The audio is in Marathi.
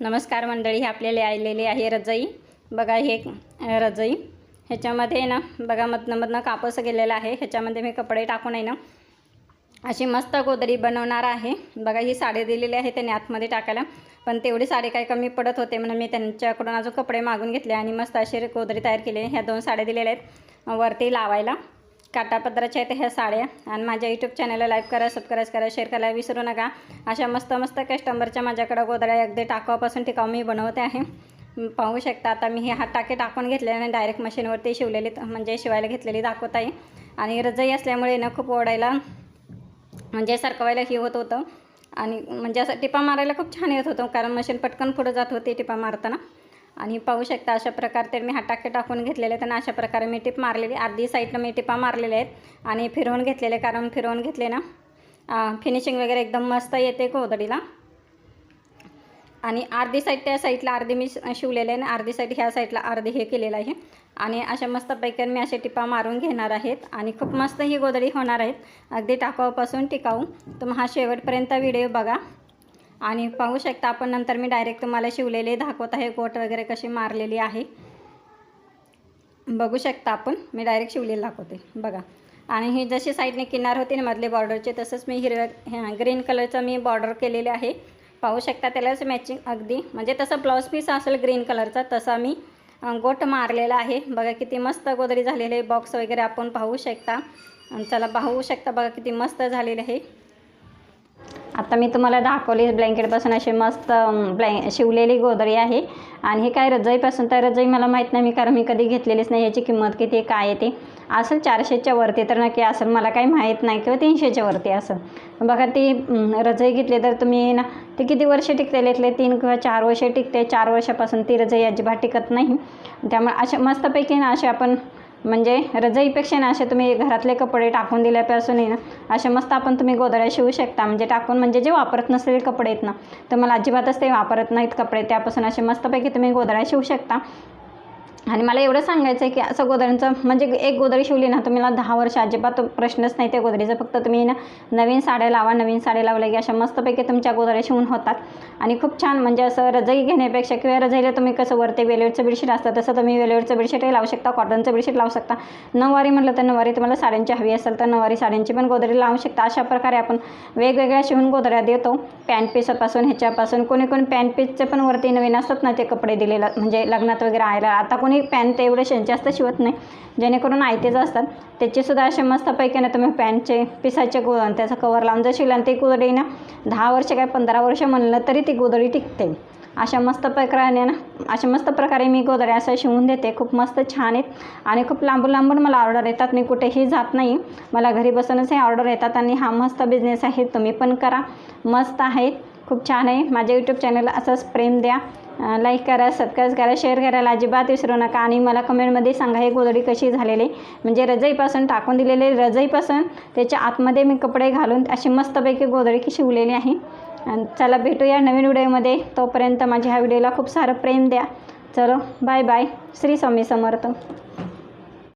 नमस्कार मंडळी हे आपल्याला आलेली आहे रजई. बघा हे रजई. ह्याच्यामध्ये ना बघा मधनंमधनं मधनं कापस गेलेलं आहे. ह्याच्यामध्ये मी कपडे टाकून आहे ना अशी मस्त गोदरी बनवणार आहे. बघा ही साडी दिलेली आहे त्यांनी आतमध्ये टाकायला. पण तेवढी साडी काही कमी पडत होते म्हणून मी त्यांच्याकडून अजून कपडे मागून घेतले आणि मस्त अशी गोदरी तयार केली. ह्या दोन साड्या दिलेल्या आहेत. वरती लावायला. काटापत्राच्या आहेत ह्या साड्या आणि माझ्या यूट्यूब चॅनलला लाईक करा सबस्क्राईब करा शेअर करायला विसरू नका. अशा मस्त मस्त कस्टमरच्या माझ्याकडं गोदड्या अगदी टाकावापासून टिकाऊ मी बनवते आहे. पाहू शकता आता मी हे हात टाके टाकून घेतले आणि डायरेक्ट मशीनवरती शिवलेली म्हणजे शिवायला घेतलेली दाखवत आहे. आणि रजई असल्यामुळे ना खूप ओढायला म्हणजे सरकवायला हे होत होतं. आणि म्हणजे असं टिपा मारायला खूप छान येत होतं कारण मशीन पटकन पुढं जात होती टिपा मारताना. आणि पाहू शकता अशा प्रकारे तर मी हा टाके टाकून घेतलेले आहेत आणि अशा प्रकारे मी टिप मारलेली अर्धी साईडनं मी टिपा मारलेल्या आहेत. आणि फिरवून घेतलेले कारण फिरवून घेतले ना फिनिशिंग वगैरे एकदम मस्त येते गोदडीला आणि अर्धी साईड त्या साईडला अर्धी मी श- शिवलेले आहे आणि अर्धी साईड ह्या साईडला अर्धी हे केलेलं आहे. आणि अशा मस्त पैकी मी असे टिपा मारून घेणार आहेत. आणि खूप मस्त ही गोदडी होणार आहेत. अगदी टाकाऊपासून टिकाऊ. तर हा शेवटपर्यंत व्हिडिओ बघा. आणि पाहू शकता आपण नंतर मी डायरेक्ट तुम्हाला शिवलेले दाखवत आहे गोट वगैरे कशी मारलेली आहे. बघू शकता आपण मी डायरेक्ट शिवलेली दाखवते. बघा. आणि ही जशी साईडने किनार होती ना मधले बॉर्डरचे तसंच मी हिरव्या ग्रीन कलरचं मी बॉर्डर केलेले आहे. पाहू शकता त्यालाच मॅचिंग अगदी म्हणजे तसं ब्लाऊज पीस असेल ग्रीन कलरचा तसा मी गोट मारलेला आहे. बघा किती मस्त गोदरी झालेले बॉक्स वगैरे आपण पाहू शकता. चला पाहू शकता बघा किती मस्त झालेले आहे. आता मी तुम्हाला दाखवली ब्लँकेटपासून असे मस्त ब्लँ शिवलेली गोदरी आहे. आणि हे काय रजाईपासून तर रजाई मला माहीत नाही मी कारण मी कधी घेतलेलीच नाही. याची किंमत किती काय आहे ते. असेल चारशेच्या वरती तर नक्की असेल. मला काही माहीत नाही किंवा तीनशेच्या वरती असेल. बघा ती रजाई घेतली तर तुम्ही ना ते किती वर्ष टिकते इथले तीन किंवा चार वर्ष टिकते. चार वर्षापासून ती रजाई अजिबात टिकत नाही. त्यामुळे अशा मस्तपैकी ना असे आपण म्हणजे रजईपेक्षा ना असे तुम्ही घरातले कपडे टाकून दिल्यापासून ना असे मस्त आपण तुम्ही गोदड्या शिवू शकता. म्हणजे टाकून म्हणजे जे वापरत नसलेले कपडे आहेत ना तर मला अजिबातच ते वापरत नाहीत कपडे. त्यापासून असे मस्तपैकी तुम्ही गोदड्या शिवू शकता. आणि मला एवढं सांगायचं आहे की असं गोदरींचं म्हणजे एक गोदरी शिवली ना तुम्हाला दहा वर्ष अजिबात प्रश्नच नाही त्या गोदडीचा फक्त तुम्ही ना नवीन साड्या लावा नवीन साड्या लावल्या की अशा मस्तपैकी तुमच्या गोदऱ्या शिवून होतात. आणि खूप छान म्हणजे असं रजई घेण्यापेक्षा किंवा रजईला तुम्ही कसं वरती वेलवेटचं बेडशीट असतं तसं तुम्ही वेलवेटचं बेडशीटही लावू शकता कॉटनचं बेडशीट लावू शकता. नऊवारी म्हटलं तर नऊवारी तुम्हाला साड्यांची हवी असेल तर नऊवारी साड्यांची पण गोदरी लावू शकता. अशा प्रकारे आपण वेगवेगळ्या शिवून गोदऱ्या देतो. पॅन्ट पीसपासून ह्याच्यापासून कोणी कोणी पॅन्ट पीसचे पण वरती नवीन असतात ना ते कपडे दिलेलं म्हणजे लग्नात वगैरे आयला आता कोणी पॅन्ट एवढे शे- जास्त शिवत नाही. जेणेकरून आयतेच असतात त्याचेसुद्धा असे मस्तपैकी ना तुम्ही पॅन्टचे पिसाचे गो त्याचं कवर लावून जर शिवलं आणि ते गोदडी ना दहा वर्ष काय पंधरा वर्ष म्हणलं तरी ती गोदडी टिकते. अशा मस्त प्रकाराने ना अशा मस्त प्रकारे मी गोदड्या असं शिवून देते. खूप मस्त छान आहेत. आणि खूप लांबून लांबून मला ऑर्डर येतात. मी कुठेही जात नाही. मला घरी बसूनच हे ऑर्डर येतात आणि हा मस्त बिझनेस आहे. तुम्ही पण करा. मस्त आहेत. खूप छान आहे. माझ्या यूट्यूब चॅनलला असंच प्रेम द्या. लाईक करा सबस्क्राईब करा शेअर करायला अजिबात विसरू नका आणि मला कमेंटमध्ये सांगा हे गोदडी कशी झालेली. म्हणजे रजईपासून टाकून दिलेले रजईपासून त्याच्या आतमध्ये मी कपडे घालून अशी मस्तपैकी गोदडी शिवलेली आहे. आणि चला भेटूया नवीन व्हिडिओमध्ये तोपर्यंत माझ्या ह्या व्हिडिओला खूप सारं प्रेम द्या. चलो बाय बाय श्री स्वामी समर्थ.